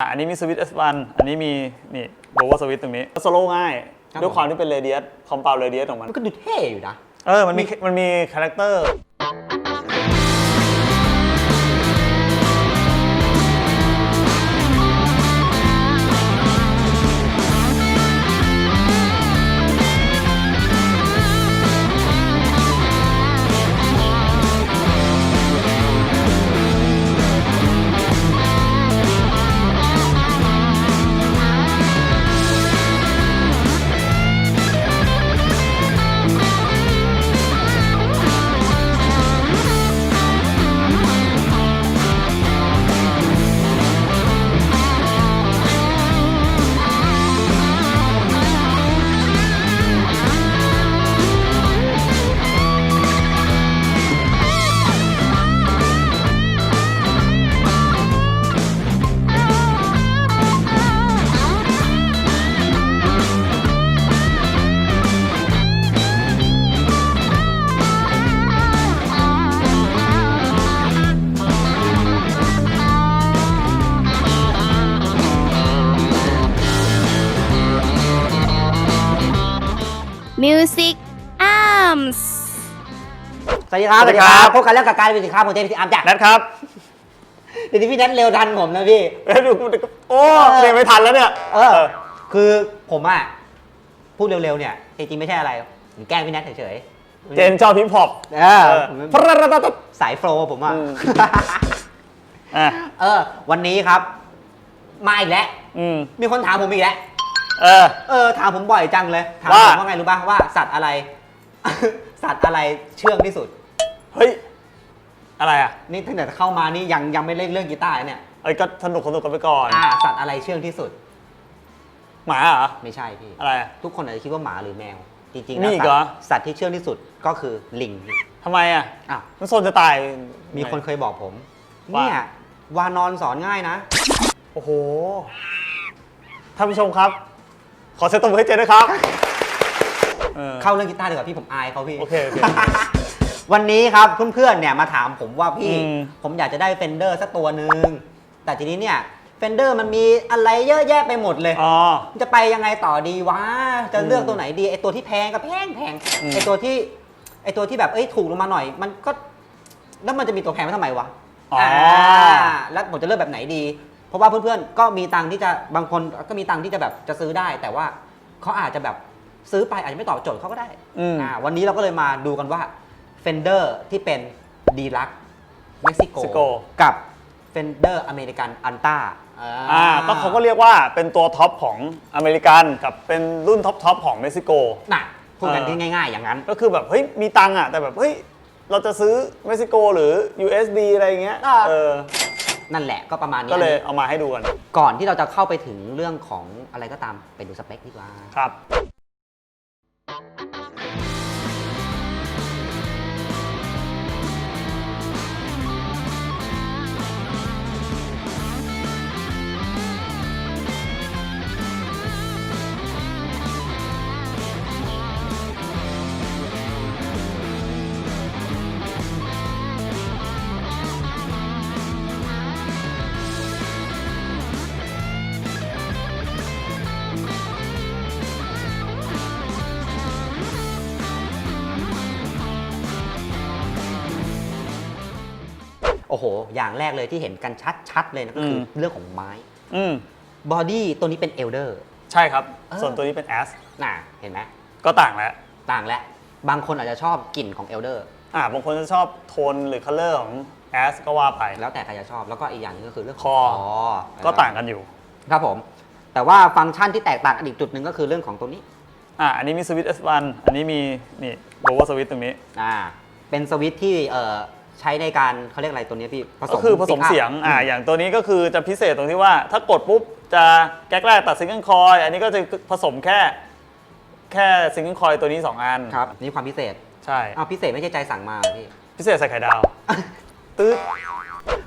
อะอันนี้มีสวิตช์ S1 อันนี้มีนี่โบว์สวิตช์ตรงนี้สโลว์ง่าย ครับ ด้วยความที่เป็นเรเดียสคอมเปลเรเดียสของมัน มันก็ดูเท่อยู่นะ เออ มันมีมันมีคาแรคเตอร์ Music Arms สวัสดีครับสวัสดีครับ พบกันแล้วกับการเป็นสินค้าของเจนที่อาร์มจ้ะนัดครับเดี๋ยวนี้พี่นัทเร็วทันผมนะพี่เอ้ยดูโอ้เรียนไม่ทันแล้วเนี่ยเออ คือผมอะพูดเร็วๆเนี่ยจริงๆไม่ใช่อะไรผมแกล้งพี่นัทเฉยๆ เจนชอบฮิปฮอปเออเออผมสายโฟล์ผมอะอืมอะเออ วันนี้ครับ มาอีกแล้วอืมมีคนถามผมอีกแล้ว เออ เออถามผมบ่อยจังเลยถามว่า ผมว่าไงรู้ป่ะว่าสัตว์อะไร สัตว์อะไรเชื่องที่สุด เฮ้ย อะไรอะ นี่ตั้งแต่เข้ามานี่ยังยังไม่เล่นเรื่องกีตาร์เนี่ยเอ้ยก็สนุกสนุกกันไปก่อน อ่าสัตว์อะไรเชื่องที่สุด หมาเหรอ ไม่ใช่พี่อะไรอะ ทุกคนอาจจะคิดว่าหมาหรือแมว จริงๆมีแล้วอีกสัตเหรอว์สัตว์ที่เชื่องที่สุดก็คือลิงทำไมอะ อ้าวมันโซนจะตาย มีคนเคยบอกผมว่า เนี่ยวานอนสอนง่ายนะ โอ้โห ท่านผู้ชมครับ ขอเซตตัวให้เจนด้วยครับออเข้าเรื่องกีตาร์ดีกว่าพี่ผมอายเขาพี่ โอเคโอเค วันนี้ครับเพื่อนๆเนี่ยมาถามผมว่าพี่ อืม ผมอยากจะได้เฟนเดอร์สักตัวหนึ่งแต่ทีนี้เนี่ยเฟนเดอร์มันมีอะไรเยอะแยะไปหมดเลย อ๋อ จะไปยังไงต่อดีวะ จะเลือกอืมตัวไหนดีไอตัวที่แพงก็แพงแพงอืม ไอตัวที่ไอตัวที่แบบเอ้ยถูกลงมาหน่อย มันก็แล้วมันจะมีตัวแพงไว้ทำไมวะอ๋อแล้วผมจะเลือกแบบไหนดี เพราะว่าเพื่อนๆ ก็มีตังค์ที่จะบางคนก็มีตังค์ที่จะแบบจะซื้อได้ แต่ว่าเขาอาจจะแบบซื้อไปอาจจะไม่ตอบโจทย์เขาก็ได้อืม อ่าวันนี้เราก็เลยมาดูกันว่า Fender ที่เป็นดีลักเม็กซิโก Mexico กับ Fender อเมริกันอันต้า อ่าก็เขาก็เรียกว่าเป็นตัวท็อปของอเมริกันกับเป็นรุ่นท็อปทอปของเม็กซิโก น่ะพูดกันเออ ที่ง่ายๆ อย่างนั้น ก็คือแบบเฮ้ยมีตังค์อะแต่แบบเฮ้ยเราจะซื้อเม็กซิโกหรือ USD อะไรอย่างเงี้ยอ่า เออ นั่นแหละก็ประมาณนี้ก็เลยอันนี้เอามาให้ดูกัน ก่อนที่เราจะเข้าไปถึงเรื่องของอะไรก็ตามไปดูสเปคดีกว่า ครับ โห อย่างแรกเลยที่เห็นกันชัดๆเลยนะก็คืออม เรื่องของไม้อืมบอดี้ตัวนี้เป็นเอลเดอร์ ใช่ครับ เออ ส่วนตัวนี้เป็น S น่ะเห็นไหมก็ต่างแล้ว ต่างแล้วบางคนอาจจะชอบกลิ่นของเอลเดอร์ อ่าบางคนจะชอบโทนหรือคัลเลอร์ของ S ก็ว่าไป แล้วแต่ใครจะชอบแล้วก็อีกอย่างหนึงก็คือเรื่องขคองอคอ ก็ต่างกันอยู่ ครับผม แต่ว่าฟังก์ชันที่แตกต่างกันอีกจุดหนึ่งก็คือเรื่องของตัวนี้อ่าอันนี้มีสวิตช์ S1 อันนี้มีนี่โบว์สวิตช์ตรงนี้ อ่าเป็นสวิตช์ที่เอ่อ ใช้ในการเขาเรียกอะไรตัวนี้พี่ผสก็มคือผสม pick up เสียง อ่า อย่างตัวนี้ก็คือจะพิเศษตรงที่ว่า ถ้ากดปุ๊บจะแก๊กแรกตัดซิงเกิลคอย อันนี้ก็จะผสมแค่ แค่ซิงเกิลคอยตัวนี้ 2 อันครับนี่ความพิเศษใช่อ้าวพิเศษไม่ใช่ใจสั่งมาเหรอพี่ พิเศษใส่ไข่ดาวตื้อ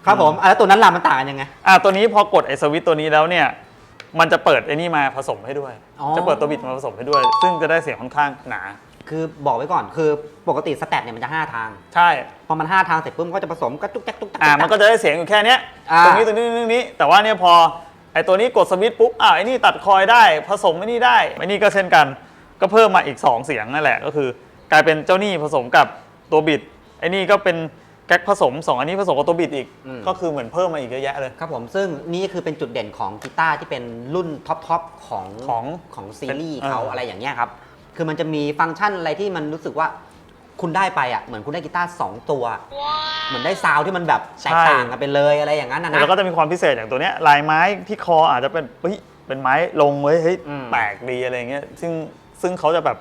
ครับผมอะแล้วตัวนั้นล่ะมันต่างกันยังไง อ่าตัวนี้พอกดไอสวิตช์ตัวนี้แล้วเนี่ย มันจะเปิดไอ้นี่มาผสมให้ด้วย อ๋อ จะเปิดตัวบิดมาผสมให้ด้วย ซึ่งจะได้เสียงค่อนข้างหนา คือบอกไว้ก่อนคือปกติสแตทเนี่ยมันจะ 5 ทาง ใช่พอมัน 5 ทางเสร็จปุ๊บมันก็จะผสมกระจุกแจ๊กจุกแจ๊กอ่ามันก็จะได้เสียงอยู่แค่เนี้ยอ่า ตรงนี้ตรงนี้ตรงนี้ แต่ว่าเนี่ยพอไอตัวนี้กดสวิตช์ปุ๊บอ่าไอ้นี่ตัดคอยได้ผสมไอ้นี่ได้ไอ้นี่ก็เช่นกัน ก็เพิ่มมาอีก 2 เสียงนั่นแหละ ก็คือกลายเป็นเจ้านี่ผสมกับตัวบิดไอ้นี่ก็เป็นแก๊กผสม2อันนี้ผสมกับตัวบิดอีก อืม ก็คือเหมือนเพิ่มมาอีกเยอะแยะเลย ครับผมซึ่งนี่คือเป็นจุดเด่นของกีตาร์ที่เป็นรุ่นท็อปทอปของของของซีรีส์เป็นเขาเอออ อะไรอย่างเงี้ยครับ คือมันจะมีฟังก์ชันอะไรที่มันรู้สึกว่าคุณได้ไปอะเหมือนคุณได้กีตาร์สองตัว เหมือนได้ซาวด์ที่มันแบบแตกต่างกันไปเลยอะไรอย่างนั้นนะนะแล้วก็จะมีความพิเศษอย่างตัวเนี้ยลายไม้ที่คออาจจะเป็นเฮ้ยเป็นไม้ลงเว้ยเฮ้ยอืมแปลกดีอะไรเงี้ยซึ่งซึ่งเขาจะแบบ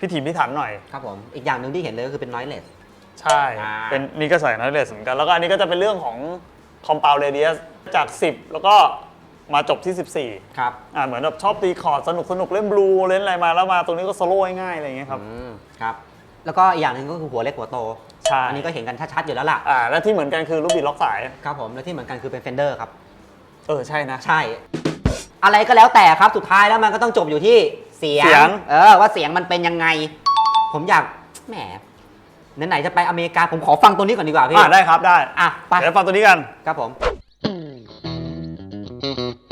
พิถีพิถันหน่อยครับผมอีกอย่างหนึ่งที่เห็นเลยก็คือเป็นน้อยเลสใช่อ่าเป็นนี่ก็ใส่น o ยเลสเหมือนกันแล้วก็อันนี้ก็จะเป็นเรื่องของ compound radius จาก 10 แล้วก็ มาจบที่ 14ครับ อ่าเหมือนแบบชอบตีคอร์ดสนุกสนุกเล่นบลูเล่นอะไรมาแล้วมาตรงนี้ก็โซโล่ง่ายๆอะไรอย่างเงี้ยครับอืมครับ แล้วก็อีกอย่างหนึ่งก็คือหัวเล็กหัวโต ใช่อันนี้ก็เห็นกันชัดๆอยู่แล้วล่ะ อ่าและที่เหมือนกันคือลูกบิดล็อกสาย ครับผม และที่เหมือนกันคือเป็นเฟนเดอร์ครับ เออใช่นะ ใช่ อะไรก็แล้วแต่ครับ สุดท้ายแล้วมันก็ต้องจบอยู่ที่เสียเสียง เออ ว่าเสียงมันเป็นยังไง ผมอยาก แหม ไหนๆจะไปอเมริกา ผมขอฟังตัวนี้ก่อนดีกว่าพี่ อ่าได้ครับได้อะ ไป เดี๋ยวฟังตัวนี้กัน ครับผม อุ้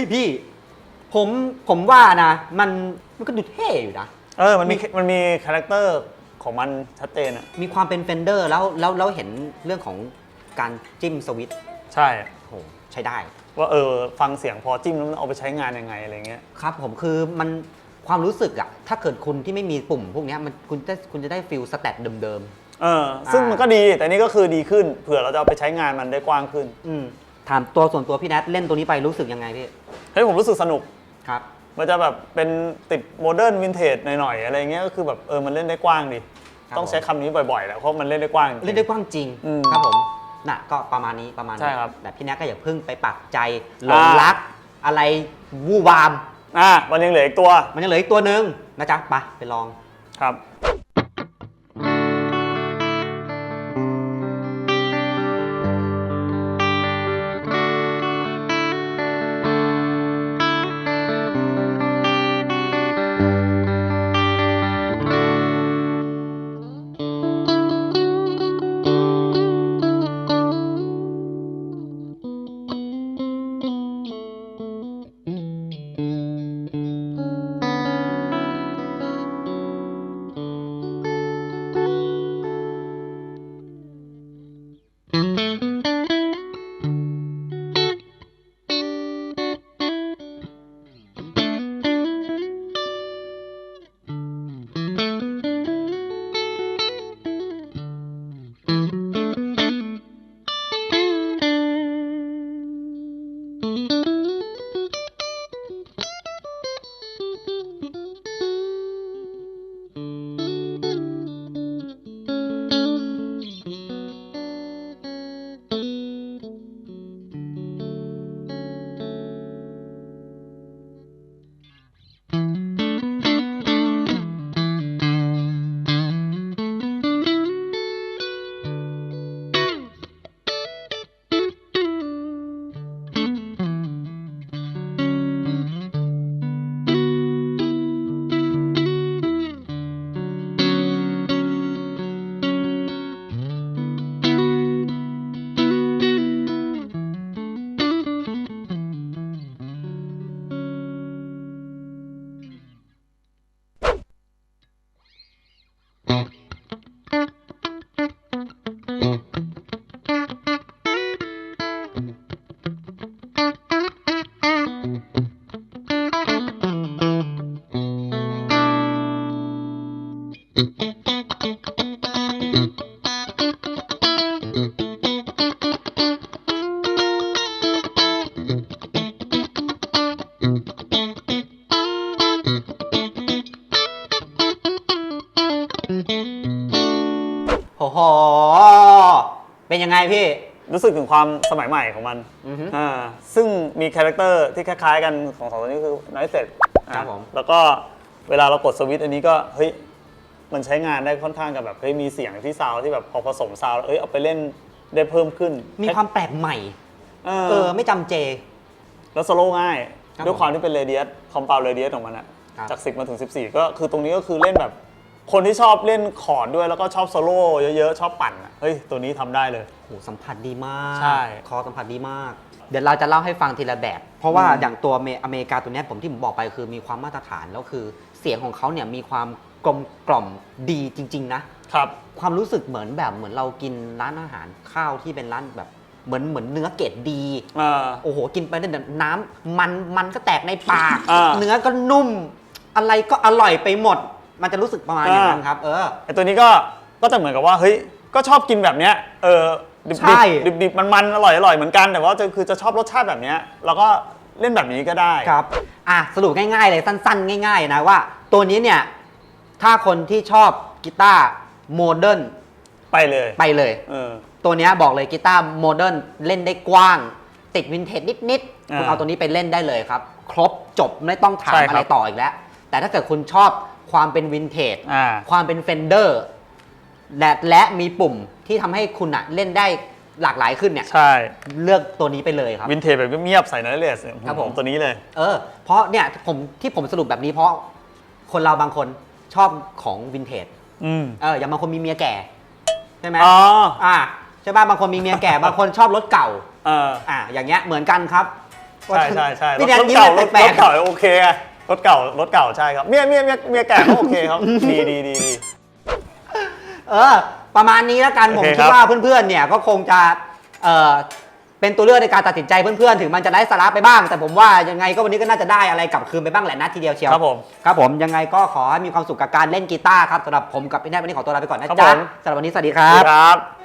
ฮ้ยพี่ ผมผมว่านะ มันมันก็ดูเท่อยู่นะ เออ มันมีมันมีคาแรคเตอร์ของมันชัดเจนอะมีความเป็นเฟนเดอร์แล้วแล้วแล้วเห็นเรื่องของการจิ้มสวิตช์ใช่โหใช้ได้ ว่าเออฟังเสียงพอจิ้มแล้วมันเอาไปใช้งานยังไงอะไรเงี้ย ครับผมคือมันความรู้สึกอะถ้าเกิดคุณที่ไม่มีปุ่ม พวกเนี้ยมันคุณจะคุณจะได้ฟิลสแตทเดิม เออ ซึ่งอ่ามัมันก็ดีแต่นี่ก็คือดีขึ้น เผื่อเราจะเอาไปใช้งานมันได้กว้างขึ้น ๆ อืมถามตัวส่วนตัวพี่แนทเล่นตัวนี้ไปรู้สึกยังไงพี่ เฮ้ยผมรู้สึกสนุก ครับ มันจะแบบเป็นติดโมเดิร์นวินเทจหน่อยๆอะไรเงี้ยก็คือแบบเออมันเล่นได้กว้างดีครับต้องใช้คำนี้บ่อยๆแหละเพราะมันเล่นได้กว้างจริงเล่นได้กว้างจริงอืมครับผมน่ะก็ประมาณนี้ประมาณนี้ใช่ครับแต่พี่แนทก็อย่าเพิ่งไปปักใจหลงอ่ารัก อะไรวู่วาม อะมันยังเหลืออีกตัวมันยังเหลืออีกตัวหนึ่งนะจ๊ะไปไปลอง ครับ โอ้โห เป็นยังไงพี่ รู้สึกถึงความสมัยใหม่ของมันอือฮึ อ่าซึ่งมีคาแรคเตอร์ที่คล้ายๆกันของสองตัวนี้คือน้อยเสร็จครับผม แล้วก็เวลาเรากดสวิตช์อันนี้ก็ เฮ้ย มันใช้งานได้ค่อนข้างกับแบบ เฮ้ย มีเสียงที่ซาวด์ที่แบบพอผสมซาวด์แล้วเอ้ย เอาไปเล่นได้เพิ่มขึ้นมีความแปลกใหม่ เอเออ อ ไม่จำเจ แล้วโซโล่ง่าย ครับด้วยความที่เป็นเรเดียสคอมเปาเรเดียสของมันอะครับ จาก 10 มาถึง 14 ก็คือตรงนี้ก็คือเล่นแบบ คนที่ชอบเล่นคอร์ดด้วยแล้วก็ชอบโซโล่เยอะๆ ชอบปั่นอะเฮ้ย ตัวนี้ทำได้เลย โหสัมผัสดีมากใช่ คอสัมผัสดีมาก เดี๋ยวเราจะเล่าให้ฟังทีละแบบ เพราะว่าอืมอย่างตัวอเมอเมริกาตัวเนี้ยผมที่ผมบอกไปคือมีความมาตรฐานแล้วคือ เสียงของเขาเนี่ยมีความกลมกล่อมดีจริง ๆ นะ ครับ ความรู้สึกเหมือนแบบเหมือนเรากินร้านอาหารข้าวที่เป็นร้านแบบเหมือนเหมือนเนื้อเกรดดี อ่า โอ้โห กินไปเนี่ยน้ำมันมันก็แตกในปาก อ่า เนื้อก็นุ่ม อะไรก็อร่อยไปหมด มันจะรู้สึกประมาณอย่างนั้นอ่าครับ เออ ไอตัวนี้ก็ก็จะเหมือนกับว่าเฮ้ยก็ชอบกินแบบเนี้ยเออดิบใช่ ดิบดิบๆมันๆอร่อยอร่อยเหมือนกันแต่ว่าจะคือจะชอบรสชาติแบบเนี้ยเราก็เล่นแบบนี้ก็ได้ครับ อะสรุปง่ายๆเลยสั้นๆ ง่าย ๆ นะว่า ตัวนี้เนี่ย ถ้าคนที่ชอบกีตาร์โมเดิร์นไปเลยไปเลย เออ ตัวเนี้ยบอกเลยกีตาร์โมเดิร์นเล่นได้กว้าง ติดวินเทจนิดๆอ่าคุณเอาตัวนี้ไปเล่นได้เลยครับ ครบจบไม่ต้องถามใช่ครับอะไรต่ออีกแล้ว แต่ถ้าเกิดคุณชอบ ความเป็นวินเทจอ่า ความเป็นเฟนเดอร์และและมีปุ่มที่ทำให้คุณอะเล่นได้หลากหลายขึ้นเนี่ย ใช่ เลือกตัวนี้ไปเลยครับ วินเทจแบบเงียบๆใส่เนื้อเลสครับผม ตัวนี้เลย เออ เพราะเนี่ยผมที่ผมสรุปแบบนี้เพราะคนเราบางคนชอบของวินเทจ อืมเอออย่างบางคนมีเมียแก่ใช่ไหมอ๋ออ่าใช่ป่ะบางคนมีเมียแก่ บางคนชอบรถเก่า เอออ่า อย่างเงี้ยเหมือนกันครับใช่ใช่ใช่รพี่ถแนนรถยิ้มเก่ารแบถบแปลรกถเก่าโอเคอะ รถเก่ารถเก่าใช่ครับเมียเมียเมียเมียแก่ก็โอเคครับ ดีดีดีดีๆเออ ประมาณนี้แล้วกันผมโอเคคิดครับว่าเพื่อนๆ เนี่ยก็คงจะเออเป็นตัวเลือกในการตัดสินใจเพื่อนๆ ถึงมันจะได้สาระไปบ้าง แต่ผมว่ายังไงก็วันนี้ก็น่าจะได้อะไรกลับคืนไปบ้างแหละนะทีเดียวเชียวครับผมครับผมยังไงก็ขอให้มีความสุขกับการเล่นกีตาร์ครับสำหรับผมกับพี่แนทวันนี้ขอตัวลาไปก่อนนะครับจ๊ะผม สำหรับวันนี้สวัสดีคสรัวัสบ ดีครับ